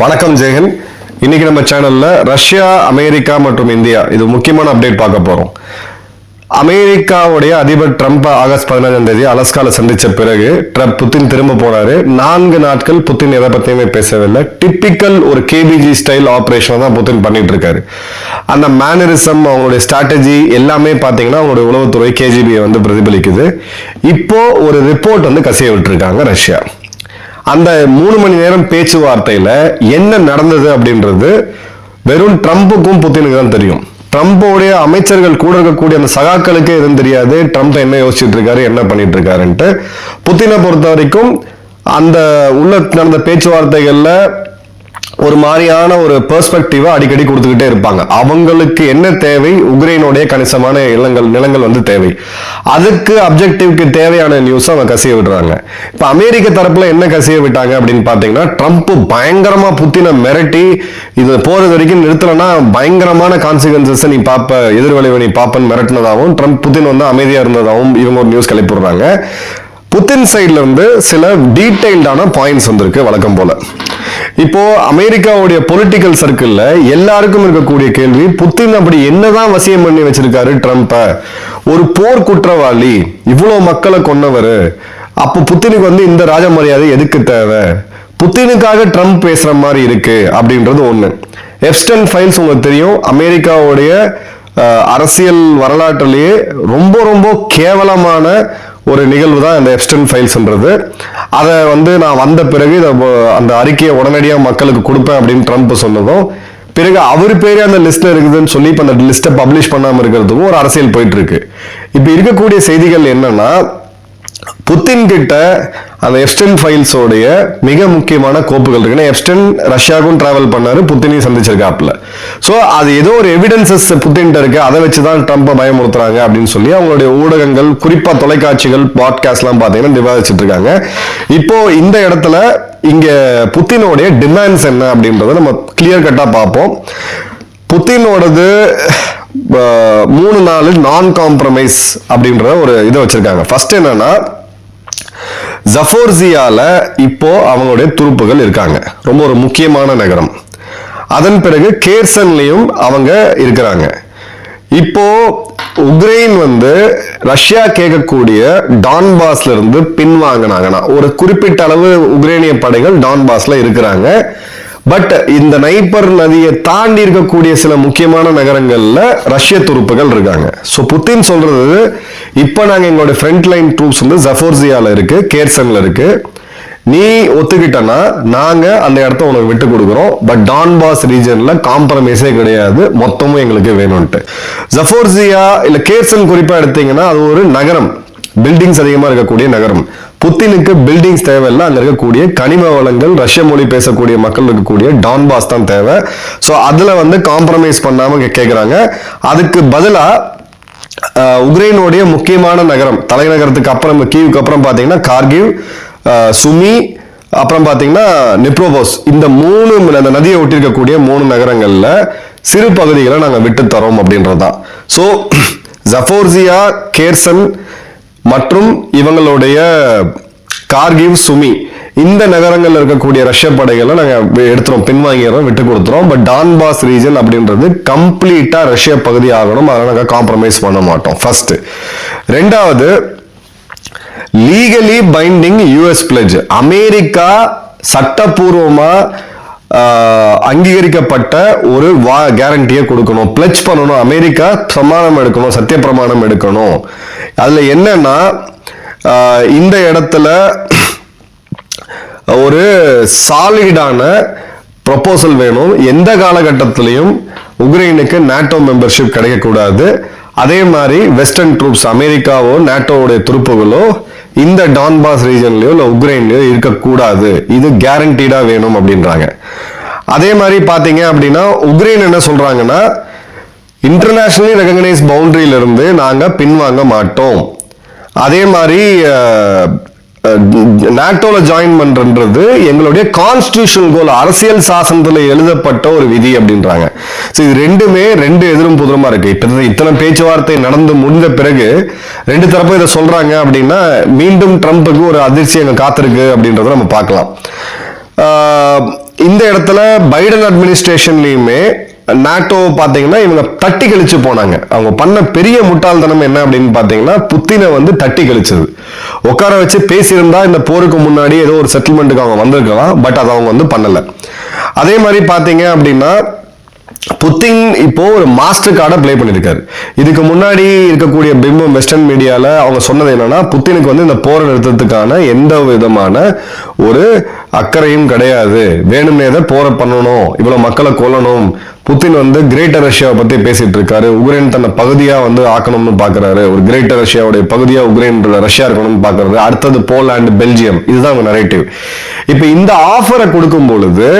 வணக்கம் ஜெகன் இன்னைக்கு நம்ம சேனல்ல ரஷ்யா அமெரிக்கா மற்றும் இந்தியா இது முக்கியமான அப்டேட் பார்க்க போறோம். அமெரிக்காவுடைய அதிபர் ட்ரம்ப் ஆகஸ்ட் பதினஞ்சாம் தேதி அலஸ்கால சந்திச்ச பிறகு ட்ரம்ப் புத்தின் திரும்ப போனாரு நான்கு நாட்கள் புத்தின் எதை பத்தியுமே பேசவில்லை. டிப்பிக்கல் ஒரு கேபிஜி ஸ்டைல் ஆப்ரேஷனை தான் புத்தின் பண்ணிட்டு இருக்காரு அந்த மேனரிசம் அவங்களுடைய ஸ்ட்ராட்டஜி எல்லாமே பாத்தீங்கன்னா அவங்களுடைய உளவுத்துறை கேஜிபியை வந்து பிரதிபலிக்குது. இப்போ ஒரு ரிப்போர்ட் வந்து கசிய விட்டுருக்காங்க ரஷ்யா. அந்த மூணு மணி நேரம் பேச்சுவார்த்தையில என்ன நடந்தது அப்படின்றது வெறும் ட்ரம்ப்புக்கும் புத்தினுக்கு தான் தெரியும். ட்ரம்ப்போடைய அமைச்சர்கள் கூட இருக்கக்கூடிய அந்த சகாக்களுக்கே எதுவும் தெரியாது. ட்ரம்ப் என்ன யோசிச்சுட்டு இருக்காரு என்ன பண்ணிட்டு இருக்காருன்ட்டு புத்தினை பொறுத்த வரைக்கும் அந்த உள்ள நடந்த பேச்சுவார்த்தைகள்ல ஒரு மாதிரியான ஒரு பெர்ஸ்பெக்டிவா அடிக்கடி கொடுத்துக்கிட்டே இருப்பாங்க. அவங்களுக்கு என்ன தேவை? உக்ரைனுடைய கணிசமான நிலங்கள் நிலங்கள் வந்து தேவை. அதுக்கு அப்ஜெக்டிவ்க்கு தேவையான நியூஸ் அவங்க கசிய விடுறாங்க. இப்ப அமெரிக்க தரப்புல என்ன கசிய விட்டாங்க அப்படின்னு பாத்தீங்கன்னா ட்ரம்ப் பயங்கரமா புத்தின மிரட்டி இது போறது வரைக்கும் நிறுத்தலைன்னா பயங்கரமான கான்சிக்வன்சஸ் நீ பாப்ப எதிர்விளைவை நீ பாப்பன்னு மிரட்டினதாகவும் ட்ரம்ப் புத்தின் வந்து அமைதியா இருந்ததாகவும் இவங்க ஒரு நியூஸ் கிளப்பிடுறாங்க புத்தின் சைட்ல இருந்து சில டீடைல்டான பாயிண்ட்ஸ் வந்திருக்கு வழக்கம் போல. இப்போ அமெரிக்காவுடைய பொலிட்டிக்கல் சர்க்கிள்ல எல்லாருக்கும் இருக்கக்கூடிய கேள்வி புத்தின் அப்படி என்னதான் வசியம் பண்ணி வச்சிருக்காரு ட்ரம்ப்பை ஒரு போர் குற்றவாளி இவ்வளவு மக்களை கொன்னவர் அப்போ புத்தினுக்கு வந்து இந்த ராஜ மரியாதை எதுக்கு தேவை? புத்தினுக்காக ட்ரம்ப் பேசுற மாதிரி இருக்கு அப்படின்றது ஒண்ணு. எப்ஸ்டன் ஃபைல்ஸ் உங்களுக்கு தெரியும் அமெரிக்காவுடைய அரசியல் வரலாற்றிலேயே ரொம்ப ரொம்ப கேவலமான ஒரு நிகழ்வு தான் இந்த எப்ஸ்டன் ஃபைல்ஸ்ன்றது அதை வந்து நான் வந்த பிறகு இதை அந்த அறிக்கையை உடனடியாக மக்களுக்கு கொடுப்பேன் அப்படின்னு ட்ரம்ப் சொன்னதும் பிறகு அவர் பேரே அந்த லிஸ்ட்ல இருக்குதுன்னு சொல்லி இப்போ அந்த லிஸ்ட்டை பப்ளிஷ் பண்ணாமல் இருக்கிறதுக்கும் ஒரு அரசியல் போயிட்டு இருக்கு. இப்போ இருக்கக்கூடிய செய்திகள் என்னன்னா புத்தின் கிட்ட அந்த எப்ஸ்டன் ஃபைல்ஸோடைய மிக முக்கியமான கோப்புகள் இருக்கு ஏன்னா ரஷ்யாவுக்கும் டிராவல் பண்ணாரு புத்தினையும் சந்திச்சிருக்காப்ல ஸோ அது ஏதோ ஒரு எவிடன்சஸ் புத்தின்ட்ட இருக்கு அதை வச்சு தான் ட்ரம்ப்பை பயமுறுத்துறாங்க அப்படின்னு சொல்லி அவங்களுடைய ஊடகங்கள் குறிப்பா தொலைக்காட்சிகள் பாட்காஸ்ட்லாம் பார்த்தீங்கன்னா விவாதிச்சுட்டு இருக்காங்க. இப்போ இந்த இடத்துல இங்க புத்தினோடைய டிமாண்ட்ஸ் என்ன அப்படின்றத நம்ம கிளியர் கட்டா பார்ப்போம். புத்தினோடது மூணு நாலு நான் காம்ப்ரமைஸ் அப்படின்ற ஒரு இதை வச்சிருக்காங்க. ஃபர்ஸ்ட் என்னன்னா ஜஃபோர்சியால இப்போ அவங்களுடைய துருப்புகள் இருக்காங்க. ரொம்ப ஒரு முக்கியமான நகரம். அதன் பிறகு கேர்சன்லையும் அவங்க இருக்கிறாங்க. இப்போ உக்ரைன் வந்து ரஷ்யா கேட்கக்கூடிய டான்பாஸ்ல இருந்து பின்வாங்கினாங்கன்னா ஒரு குறிப்பிட்ட அளவு உக்ரைனிய படைகள் டான்பாஸ்ல இருக்கிறாங்க. பட் இந்த நைப்பர் நதியை தாண்டி இருக்கக்கூடிய சில முக்கியமான நகரங்களில் ரஷ்ய துருப்புகள் இருக்காங்க. ஸோ புத்தின் சொல்றது இப்போ நாங்கள் எங்களோட ஃப்ரண்ட் லைன் ட்ரூப்ஸ் வந்து ஜஃபோர்சியாவில் இருக்கு கேர்சன்ல இருக்கு. நீ ஒத்துக்கிட்டனா நாங்க அந்த இடத்த உனக்கு விட்டு கொடுக்குறோம். பட் டான்பாஸ் ரீஜன்ல காம்ப்ரமைஸே கிடையாது மொத்தமும் எங்களுக்கு வேணும்ட்டு ஜஃபோர்சியா இல்ல கேர்சன் குறிப்பா எடுத்தீங்கன்னா அது ஒரு நகரம். பில்டிங்ஸ் அதிகமா இருக்கக்கூடிய நகரம். புத்தினுக்கு பில்டிங்ஸ் தேவையில்லை அங்கே இருக்கக்கூடிய கனிம வளங்கள் ரஷ்ய மொழி பேசக்கூடிய மக்கள் இருக்கக்கூடிய டான்பாஸ் தான் தேவை. ஸோ அதில் வந்து காம்ப்ரமைஸ் பண்ணாமல் கேட்குறாங்க அதுக்கு பதிலாக உக்ரைனுடைய முக்கியமான நகரம் தலைநகரத்துக்கு அப்புறம் கீவுக்கு அப்புறம் பார்த்தீங்கன்னா கார்கிவ் சுமி அப்புறம் பார்த்தீங்கன்னா நிப்ரோபோஸ் இந்த மூணு அந்த நதியை ஒட்டியிருக்கக்கூடிய மூணு நகரங்களில் சிறு பகுதிகளை நாங்கள் விட்டு தரோம் அப்படின்றது தான் ஸோ ஜஃபோர்சியா கேர்சன் மற்றும் இவங்களுடைய கார்கிவ் சுமி. இந்த நகரங்களில் இருக்கக்கூடிய ரஷ்ய படைகளை நாங்கள் எடுத்துறோம் பின்வாங்கிறோம் விட்டு கொடுத்துறோம். பட் டான்பாஸ் ரீஜன் அப்படின்றது கம்ப்ளீட்டா ரஷ்ய பகுதி ஆகணும். அதனால நாங்கள் காம்ப்ரமைஸ் பண்ண மாட்டோம். ஃபர்ஸ்ட் ரெண்டாவது legally binding US pledge America சட்டப்பூர்வமாக அங்கீகரிக்கப்பட்ட ஒரு வா கேரண்டியை கொடுக்கணும். பிளச் பண்ணணும். அமெரிக்கா பிரமாணம் எடுக்கணும். சத்திய பிரமாணம் எடுக்கணும். அதில் என்னன்னா இந்த இடத்துல ஒரு சாலிடான ப்ரொபோசல் வேணும். எந்த காலகட்டத்திலையும் உக்ரைனுக்கு நாட்டோ மெம்பர்ஷிப் கிடைக்கக்கூடாது. அதே மாதிரி வெஸ்டர்ன் ட்ரூப்ஸ் அமெரிக்காவோ நாட்டோவுடைய துருப்புகளோ இந்த டான்பாஸ் ரீஜன்லயோ இல்லை உக்ரைன்லயோ இருக்கக்கூடாது. இது கேரண்டீடா வேணும் அப்படின்றாங்க. அதே மாதிரி பார்த்தீங்க அப்படின்னா உக்ரைன் என்ன சொல்றாங்கன்னா இன்டர்நேஷனலி ரெகனைஸ் பவுண்டரியிலிருந்து நாங்கள் பின்வாங்க மாட்டோம். அதே மாதிரி நாட்டோல ஜாயின் பண்றது எங்களுடைய கான்ஸ்டியூஷன் கோல் அரசியல் சாசனத்தில் எழுதப்பட்ட ஒரு விதி அப்படின்றாங்க. ஸோ இது ரெண்டுமே ரெண்டு எதிரும் புதிரமா இருக்கு. இப்ப இத்தனை பேச்சுவார்த்தை நடந்து முடிந்த பிறகு ரெண்டு தரப்பும் இதை சொல்றாங்க அப்படின்னா மீண்டும் ட்ரம்ப்புக்கு ஒரு அதிர்ச்சி அங்கே காத்திருக்கு அப்படின்றத நம்ம பார்க்கலாம். இந்த இடத்துல பைடன் அட்மினிஸ்ட்ரேஷன்லையுமே நாட்டோ பார்த்தீங்கன்னா இவங்க தட்டி கழிச்சு போனாங்க. அவங்க பண்ண பெரிய முட்டாள்தனம் என்ன அப்படின்னு பார்த்தீங்கன்னா புத்தினை வந்து தட்டி கழிச்சது. உட்கார வச்சு பேசியிருந்தா இந்த போருக்கு முன்னாடி ஏதோ ஒரு செட்டில்மெண்ட்டுக்கு அவங்க வந்திருக்கலாம் பட் அதை அவங்க வந்து பண்ணலை. அதே மாதிரி பார்த்தீங்க அப்படின்னா புத்தின் இப்போ ஒரு மாஸ்டர் கார்டை ப்ளே பண்ணியிருக்காரு. இதுக்கு முன்னாடி இருக்கக்கூடிய பிம்பம் வெஸ்டர்ன் மீடியாவில் அவங்க சொன்னது என்னன்னா புத்தினுக்கு வந்து இந்த போரை நிறுத்தத்துக்கான எந்த விதமான ஒரு அக்கறையும் கிடையாது. வேணும்னே தான் போரை பண்ணணும். இவ்வளோ மக்களை கொல்லணும். புத்தின் வந்து கிரேட்டர் ரஷ்யாவை பத்தி பேசிட்டு இருக்காரு உக்ரைன் தன்னை பகுதியா வந்து ஆக்கணும்னு பாக்குறாரு. ஒரு கிரேட்டர் ரஷ்யாவுடைய பகுதியா உக்ரைன் ரஷ்யா இருக்கணும்னு பாக்குறாரு. அடுத்தது போலாண்டு பெல்ஜியம் இதுதான் உங்கள் நரேட்டிவ் இப்ப இந்த ஆஃபரை கொடுக்கும் பொழுது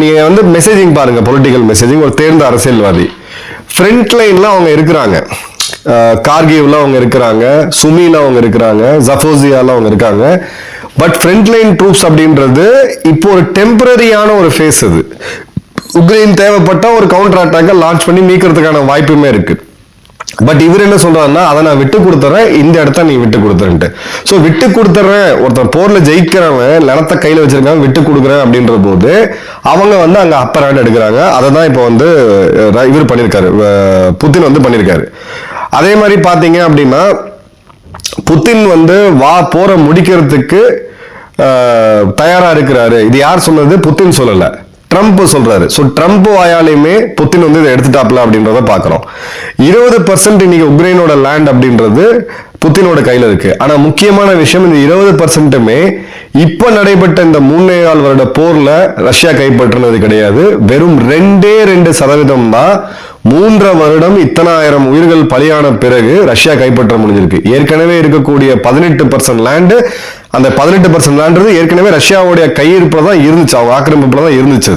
நீங்க வந்து மெசேஜிங் பாருங்க பொலிட்டிக்கல் மெசேஜிங் ஒரு தேர்ந்த அரசியல்வாதி. ஃப்ரண்ட் லைன்ல அவங்க இருக்கிறாங்க. கார்கிவ்ல அவங்க இருக்கிறாங்க. சுமில அவங்க இருக்கிறாங்க. ஜஃபோசியால அவங்க இருக்காங்க. பட் ஃப்ரண்ட் லைன் ட்ரூப்ஸ் அப்படின்றது இப்போ ஒரு டெம்பரரியான ஒரு ஃபேஸ் அது. உக்ரைன் தேவைப்பட்ட ஒரு கவுண்டர் அட்டாக்கை லான்ச் பண்ணி மீக்கிறதுக்கான வாய்ப்புமே இருக்கு. பட் இவர் என்ன சொல்றாருன்னா அதை நான் விட்டு கொடுத்துறேன் இந்த இடத்த நீ விட்டு கொடுத்துறேன்ட்டு. ஸோ விட்டு கொடுத்துறேன் ஒருத்தர் போர்ல ஜெயிக்கிறவன் நிலத்தை கையில வச்சிருக்காங்க விட்டு கொடுக்குறேன் அப்படின்ற போது அவங்க வந்து அங்க அப்பர் ஹேண்ட் எடுக்கிறாங்க. அதை தான் இப்போ வந்து இவர் பண்ணியிருக்காரு புத்தின் வந்து பண்ணியிருக்காரு அதே மாதிரி பாத்தீங்க அப்படின்னா புத்தின் வந்து வா போரை முடிக்கிறதுக்கு தயாரா இருக்கிறாரு. இது யார் சொன்னது? புத்தின் சொல்லலை. ட்ரம்ப் சொல்றாரு. ஸோ ட்ரம்ப் வாயாலையுமே புத்தின் வந்து இதை எடுத்துட்டாப்ல அப்படின்றத பார்க்குறோம். இருபது பர்சன்ட் இன்னைக்கு உக்ரைனோட லேண்ட் அப்படின்றது புத்தினோட கையில் இருக்கு. ஆனா முக்கியமான விஷயம் இந்த இருபது பர்சன்ட்டுமே இப்ப நடைபெற்ற இந்த மூணே நாள் வருட போர்ல ரஷ்யா கைப்பற்றினது கிடையாது. வெறும் ரெண்டே ரெண்டு சதவீதம் தான் மூன்றரை வருடம் இத்தனாயிரம் உயிர்கள் பலியான பிறகு ரஷ்யா கைப்பற்ற முடிஞ்சிருக்கு. ஏற்கனவே இருக்கக்கூடிய பதினெட்டு பர்சன்ட் லேண்டு அந்த பதினெட்டு பர்சன்ட் லேண்டு ஏற்கனவே ரஷ்யாவுடைய கையிருப்பில் தான் இருந்துச்சு அவங்க ஆக்கிரமிப்பில் தான் இருந்துச்சு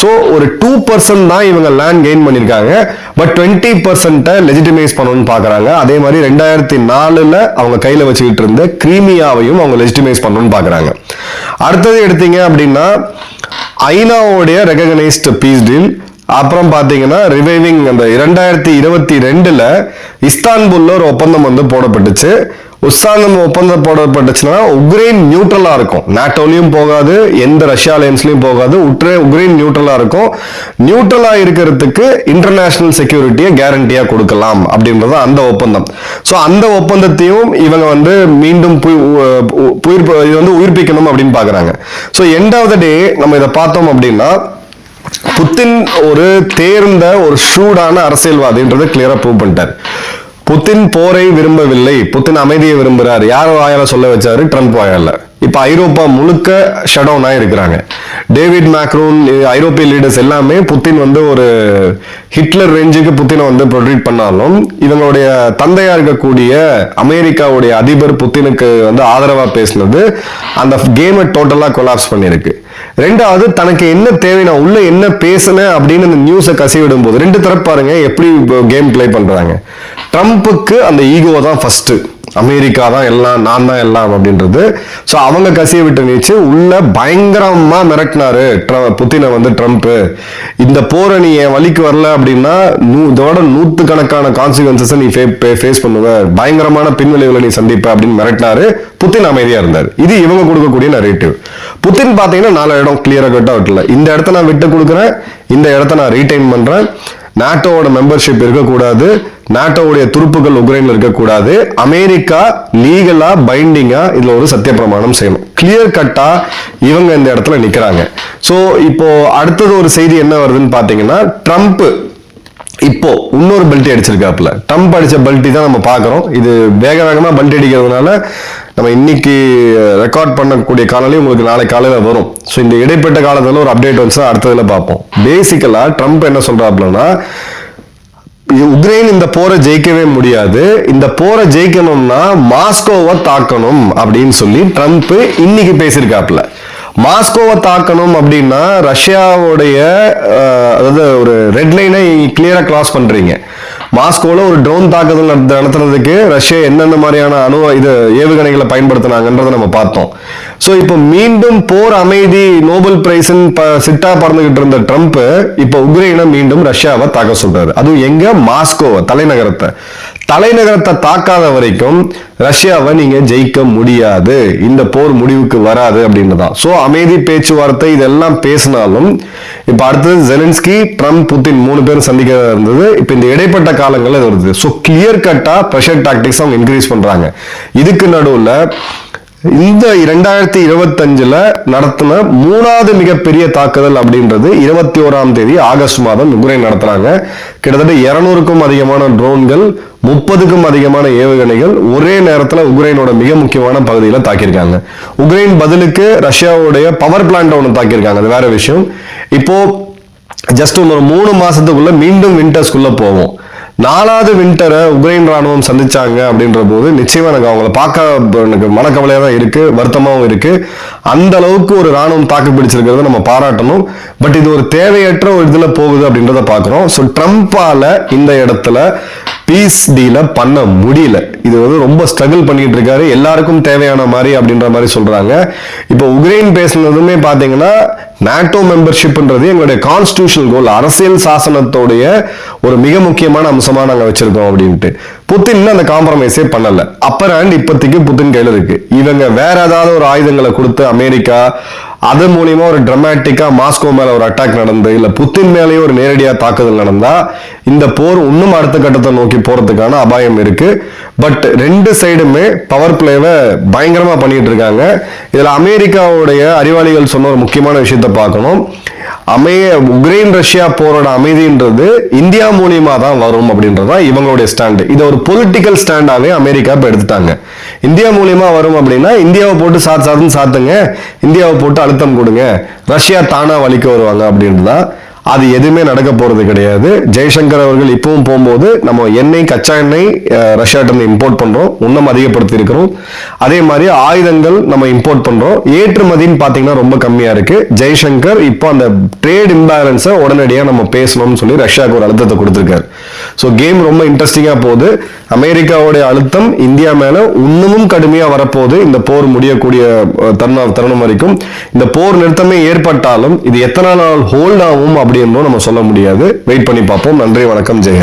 ஸோ ஒரு டூ பர்சன்ட் தான் இவங்க லேண்ட் கெயின் பண்ணியிருக்காங்க பட் டுவெண்ட்டி பர்சன்ட்டை லெஜிட்டிமைஸ் பண்ணணும்னு பார்க்குறாங்க அதே மாதிரி ரெண்டாயிரத்தி நாலில் அவங்க கையில் வச்சுக்கிட்டு இருந்த கிரீமியாவையும் அவங்க லெஜிட்டிமைஸ் பண்ணணும்னு பார்க்குறாங்க அடுத்தது எடுத்தீங்க அப்படின்னா ஐநாவுடைய ரெகனைஸ்டு பீஸ் டீல் அப்புறம் பார்த்தீங்கன்னா ரிவைவிங் அந்த இரண்டாயிரத்தி இருபத்தி ரெண்டில் இஸ்தான்புல்ல ஒரு ஒப்பந்தம் வந்து போடப்பட்டுச்சு. உஸ்தானம் ஒப்பந்தம் போடப்பட்டுச்சுன்னா உக்ரைன் நியூட்ரலாக இருக்கும். நாட்டோலையும் போகாது எந்த ரஷ்யா அலையன்ஸ்லையும் போகாது. உட்ரே உக்ரைன் நியூட்ரலாக இருக்கும். நியூட்ரலாக இருக்கிறதுக்கு இன்டர்நேஷ்னல் செக்யூரிட்டியை கேரண்டியாக கொடுக்கலாம் அப்படின்றது அந்த ஒப்பந்தம். ஸோ அந்த ஒப்பந்தத்தையும் இவங்க வந்து மீண்டும் புய்- உ- உயிர் இது வந்து உயிர்ப்பிக்கணும் அப்படின்னு பார்க்குறாங்க so end of the day நம்ம இதை பார்த்தோம் அப்படின்னா புத்தின் ஒரு தேர்ந்த ஒரு ஷூடான அரசியல்வாதின்றதை கிளியரா ப்ரூவ் பண்ணிட்டார். புத்தின் போரை விரும்பவில்லை. புத்தின் அமைதியை விரும்புறாரு யார் வாயால சொல்ல வச்சாரு? ட்ரம்ப் வாயால. இப்போ ஐரோப்பா முழுக்க ஷடவுனா இருக்கிறாங்க டேவிட் மேக்ரோன் ஐரோப்பிய லீடர்ஸ் எல்லாமே புத்தின் வந்து ஒரு ஹிட்லர் ரேஞ்சுக்கு புத்தினை வந்து ப்ரொட்ரீட் பண்ணாலும் இவங்களுடைய தந்தையா இருக்கக்கூடிய அமெரிக்காவுடைய அதிபர் புத்தினுக்கு வந்து ஆதரவா பேசினது அந்த கேமை டோட்டலா கொலாப்ஸ் பண்ணியிருக்கு. ரெண்டாவது தனக்கு என்ன தேவை நான் உள்ள என்ன பேசினேன் அப்படின்னு அந்த நியூஸை கசிவிடும் போது ரெண்டு தரப்பு பாருங்க எப்படி கேம் ப்ளே பண்றாங்க. ட்ரம்ப்புக்கு அந்த ஈகோ தான் ஃபர்ஸ்ட் அமெரிக்கா தான் எல்லாம் நான் தான் எல்லாம் அப்படின்றது. ஸோ அவங்க கசிய விட்டு நீச்சு உள்ள பயங்கரமா மிரட்டினாரு ட்ர- புத்தினை வந்து ட்ரம்ப். இந்த போரை நீ என் வழிக்கு வரல அப்படின்னா நூ இதோட நூற்றுக்கணக்கான கான்சிக்வன்சஸை நீ ஃபேஸ் பண்ணுவ. பயங்கரமான பின்விளைவுகளை நீ சந்திப்ப அப்படின்னு மிரட்டினாரு. புத்தின் அமைதியா இருந்தார். இது இவங்க கொடுக்கக்கூடிய நரேட்டிவ் புத்தின் பார்த்தீங்கன்னா நாலு இடம் கிளியரா கட் அவுட்ல இந்த இடத்த நான் விட்டு கொடுக்குறேன். இந்த இடத்த நான் ரீடைன் பண்றேன். நாட்டோவோட மெம்பர்ஷிப் இருக்கக்கூடாது நாட்டோவுடைய துருப்புகள் உக்ரைன்ல இருக்கக்கூடாது. அமெரிக்கா லீகலா பைண்டிங்கா இதுல ஒரு சத்திய பிரமாணம் செய்யணும் கிளியர் கட்டா இவங்க இந்த இடத்துல நிக்கிறாங்க. ஸோ இப்போ அடுத்தது ஒரு செய்தி என்ன வருதுன்னு பாத்தீங்கன்னா ட்ரம்ப் இப்போ இன்னொரு பெல்ட்டி அடிச்சிருக்காப்புல. ட்ரம்ப் அடிச்ச பெல்ட்டி தான் நம்ம பார்க்குறோம் இது வேக வேகமா பெல்ட் அடிக்கிறதுனால நம்ம இன்னைக்கு ரெக்கார்ட் பண்ணக்கூடிய காலையில உங்களுக்கு நாளை காலையில வரும். ஸோ இந்த இடைப்பட்ட காலத்துல ஒரு அப்டேட் வந்து அடுத்ததுல பார்ப்போம். பேசிக்கலா ட்ரம்ப் என்ன சொல்றாப்லன்னா உக்ரைன் இந்த போரை ஜெயிக்கவே முடியாது. இந்த போரை ஜெயிக்கணும்னா மாஸ்கோவை தாக்கணும் அப்படின்னு சொல்லி ட்ரம்ப் இன்னைக்கு பேசியிருக்காப்புல மாஸ்கோவை தாக்கணும் அப்படின்னா ரஷ்யாவுடைய அதாவது ஒரு ரெட் லைனை கிளியராக கிராஸ் பண்ணுறீங்க மாஸ்கோவில் ஒரு ட்ரோன் தாக்குதல் நடத்த- நடத்துறதுக்கு ரஷ்யா என்னென்ன மாதிரியான அணு இது ஏவுகணைகளை பயன்படுத்தினாங்கன்றதை நம்ம பார்த்தோம். ஸோ இப்போ மீண்டும் போர் அமைதி நோபல் பிரைஸ் சிட்டா பறந்துகிட்டு இருந்த ட்ரம்ப் இப்போ உக்ரைனை மீண்டும் ரஷ்யாவை தாக்க சொல்றாரு. அதுவும் எங்க? மாஸ்கோவை தலைநகரத்தை. தலைநகரத்தை தாக்காத வரைக்கும் ரஷ்யாவை நீங்க ஜெயிக்க முடியாது. இந்த போர் முடிவுக்கு வராது அப்படின்றதான் ஸோ அமைதி பேச்சுவார்த்தை இதெல்லாம் பேசினாலும் இப்போ அடுத்தது ஜெலன்ஸ்கி ட்ரம்ப் புத்தின் மூணு பேரும் சந்திக்க இருந்தது. இப்போ இந்த இடைப்பட்ட காலங்களில் இது வருது. ஸோ கிளியர் கட்டா ப்ரெஷர் டாக்டிக்ஸ் அவங்க இன்க்ரீஸ் பண்றாங்க. இதுக்கு நடுவில் இந்த இரண்டாயிரத்தி இருபத்தஞ்சுல நடத்தின மூணாவது மிகப்பெரிய தாக்குதல் அப்படின்றது இருபத்தி ஓராம் தேதி ஆகஸ்ட் மாதம் உக்ரைன் நடத்துறாங்க. கிட்டத்தட்ட இருநூறுக்கும் அதிகமான ட்ரோன்கள் முப்பதுக்கும் அதிகமான ஏவுகணைகள் ஒரே நேரத்தில் உக்ரைனோட மிக முக்கியமான பகுதியில் தாக்கியிருக்காங்க. உக்ரைன் பதிலுக்கு ரஷ்யாவுடைய பவர் பிளான்ட் ஒன்று தாக்கியிருக்காங்க. அது வேற விஷயம். இப்போ ஜஸ்ட் ஒரு மூணு மாசத்துக்குள்ள மீண்டும் விண்டர்ஸ்குள்ள போவோம். நாலாவது வின்டரை உக்ரைன் ராணுவம் சந்திச்சாங்க அப்படின்ற போது நிச்சயமா எனக்கு அவங்கள பார்க்க எனக்கு மனக்கவலையா தான் இருக்கு வருத்தமாகவும் இருக்கு. அந்த அளவுக்கு ஒரு ராணுவம் தாக்கு பிடிச்சிருக்கிறத நம்ம பாராட்டணும். பட் இது ஒரு தேவையற்ற ஒரு இதுல போகுது அப்படின்றத பாக்குறோம். ஸோ ட்ரம்ப்பால இந்த இடத்துல பீஸ் டீல பண்ண முடியல. இது வந்து ரொம்ப ஸ்ட்ரகிள் பண்ணிட்டு இருக்காரு. எல்லாருக்கும் தேவையான மாதிரி அப்படின்ற மாதிரி சொல்றாங்க. இப்போ உக்ரைன் பேசுனதுமே பாத்தீங்கன்னா நாட்டோ மெம்பர்ஷிப்ன்றது எங்களுடைய கான்ஸ்டியூஷனல் கோல் அரசியல் சாசனத்தோடைய ஒரு மிக முக்கியமான அம்சமாக நாங்கள் வச்சிருக்கோம் அப்படின்ட்டு. புத்தின் அந்த காம்ப்ரமைஸே பண்ணல. அப்பர் ஹேண்ட் இப்போதைக்கு புத்தின் கையில் இருக்கு. இவங்க வேற ஏதாவது ஒரு ஆயுதங்களை கொடுத்து அமெரிக்கா அது மூலியமா ஒரு டிராமாட்டிக்கா மாஸ்கோ மேல ஒரு அட்டாக் நடந்து இல்ல புத்தின் மேலேயே ஒரு நேரடியா தாக்குதல் நடந்தா இந்த போர் இன்னும் அடுத்த கட்டத்தை நோக்கி போறதுக்கான அபாயம் இருக்கு. பட் ரெண்டு சைடுமே பவர் பிளேவை பயங்கரமாக பண்ணிட்டு இருக்காங்க இதில் அமெரிக்காவுடைய அறிவாளிகள் சொன்ன ஒரு முக்கியமான விஷயத்த பார்க்கணும். அமே உக்ரைன் ரஷ்யா போரோட அமைதின்றது இந்தியா மூலியமாக தான் வரும் அப்படின்றதான் இவங்களுடைய ஸ்டாண்டு இதை ஒரு பொலிட்டிக்கல் ஸ்டாண்டாகவே அமெரிக்கா இப்போ எடுத்துட்டாங்க. இந்தியா மூலியமாக வரும் அப்படின்னா இந்தியாவை போட்டு சாத்து சாத்துன்னு சாத்துங்க. இந்தியாவை போட்டு அழுத்தம் கொடுங்க. ரஷ்யா தானாக வலிக்க வருவாங்க அப்படின்றதான் அது எதுவுமே நடக்க போறது கிடையாது. ஜெய்சங்கர் அவர்கள் இப்பவும் போகும்போது நம்ம எண்ணெய் கச்சா எண்ணெய் அஹ், ரஷ்யாட்ட இருந்து இம்போர்ட் பண்றோம். இன்னும் அதிகப்படுத்தி இருக்கிறோம். அதே மாதிரி ஆயுதங்கள் நம்ம இம்போர்ட் பண்றோம். ஏற்றுமதின்னு பாத்தீங்கன்னா ரொம்ப கம்மியா இருக்கு. ஜெய்சங்கர் இப்போ அந்த ட்ரேட் இம்பேலன்ஸை உடனடியாக நம்ம பேசணும்னு சொல்லி ரஷ்யாவுக்கு ஒரு அழுத்தத்தை கொடுத்துருக்காரு. ஸோ கேம் ரொம்ப இன்ட்ரெஸ்டிங்காக போகுது. அமெரிக்காவுடைய அழுத்தம் இந்தியா மேலே இன்னமும் கடுமையாக வரப்போகுது. இந்த போர் முடியக்கூடிய தருணம் தருணம் வரைக்கும். இந்த போர் நிறுத்தமே ஏற்பட்டாலும் இது எத்தனை நாள் ஹோல்ட் ஆகும் அப்படின்னும் நம்ம சொல்ல முடியாது. வெயிட் பண்ணி பார்ப்போம். நன்றி வணக்கம் ஜெயன்